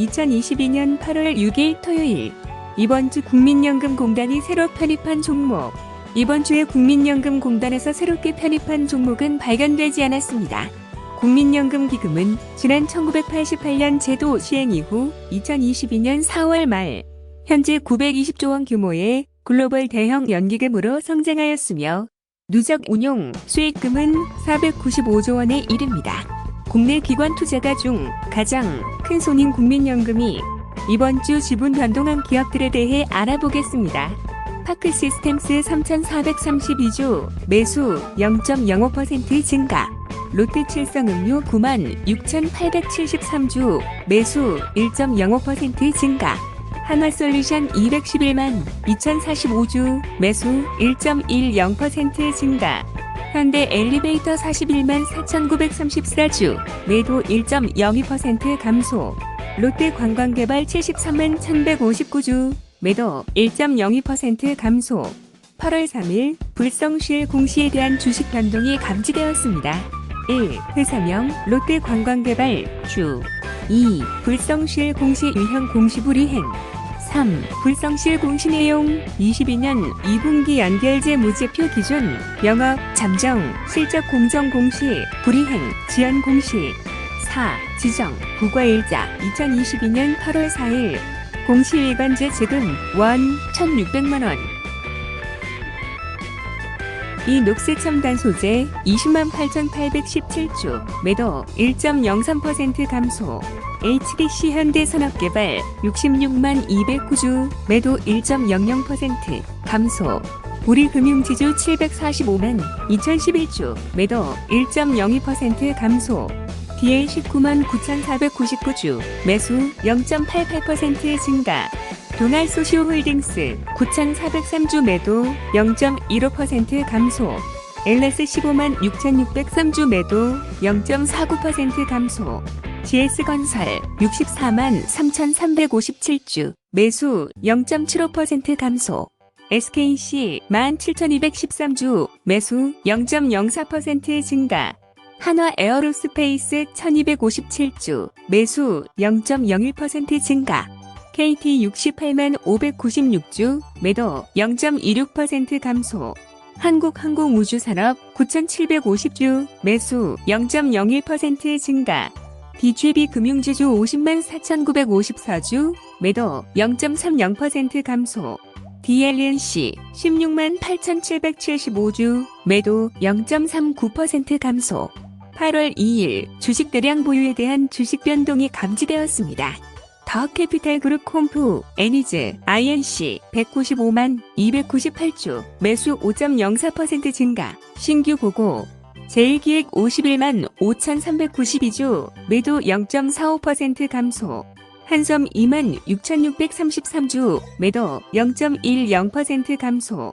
2022년 8월 6일 토요일 이번 주 국민연금공단이 새로 편입한 종목 이번 주에 국민연금공단에서 새롭게 편입한 종목은 발견되지 않았습니다. 국민연금기금은 지난 1988년 제도 시행 이후 2022년 4월 말 현재 920조 원 규모의 글로벌 대형 연기금으로 성장하였으며 누적 운용 수익금은 495조 원에 이릅니다. 국내 기관 투자가 중 가장 큰 손인 국민연금이 이번 주 지분 변동한 기업들에 대해 알아보겠습니다. 파크 시스템스 3,432주 매수 0.05% 증가. 롯데 칠성음료 9만 6,873주 매수 1.05% 증가. 한화솔루션 211만 2,045주 매수 1.10% 증가. 현대 엘리베이터 41만 4,934주 매도 1.02% 감소. 롯데 관광개발 73만 1,159주 매도 1.02% 감소. 8월 3일 불성실 공시에 대한 주식 변동이 감지되었습니다. 1. 회사명 롯데 관광개발 주 2. 불성실 공시 유형 공시 불이행 3. 불성실 공시 내용 22년 2분기 연결제 무제표 기준 영업 잠정 실적 공정 공시 불이행 지연 공시 4. 지정 부과일자 2022년 8월 4일 공시일관제 지금 원 1,600만원 이 녹색 첨단 소재 20만 8,817주 매도 1.03% 감소. HDC 현대산업개발 66만 209주 매도 1.00% 감소. 우리금융지주 745만 2011주 매도 1.02% 감소. DL 19만 9,499주 매수 0.88% 증가 동아소시오홀딩스 9,403주 매도 0.15% 감소 LS 15만 6,603주 매도 0.49% 감소 GS건설 64만 3,357주 매수 0.75% 감소 SKC 17,213주 매수 0.04% 증가 한화 에어로스페이스 1257주 매수 0.01% 증가 KT 68만 596주 매도 0.26% 감소. 한국항공우주산업 9,750주 매수 0.01% 증가. DGB 금융지주 50만 4,954주 매도 0.30% 감소. DLNC 16만 8,775주 매도 0.39% 감소. 8월 2일 주식 대량 보유에 대한 주식 변동이 감지되었습니다. 더 캐피탈 그룹 콤프, 애니즈, INC 195만 298주, 매수 5.04% 증가, 신규 보고, 제일기획 51만 5,392주, 매도 0.45% 감소, 한섬 2만 6,633주, 매도 0.10% 감소,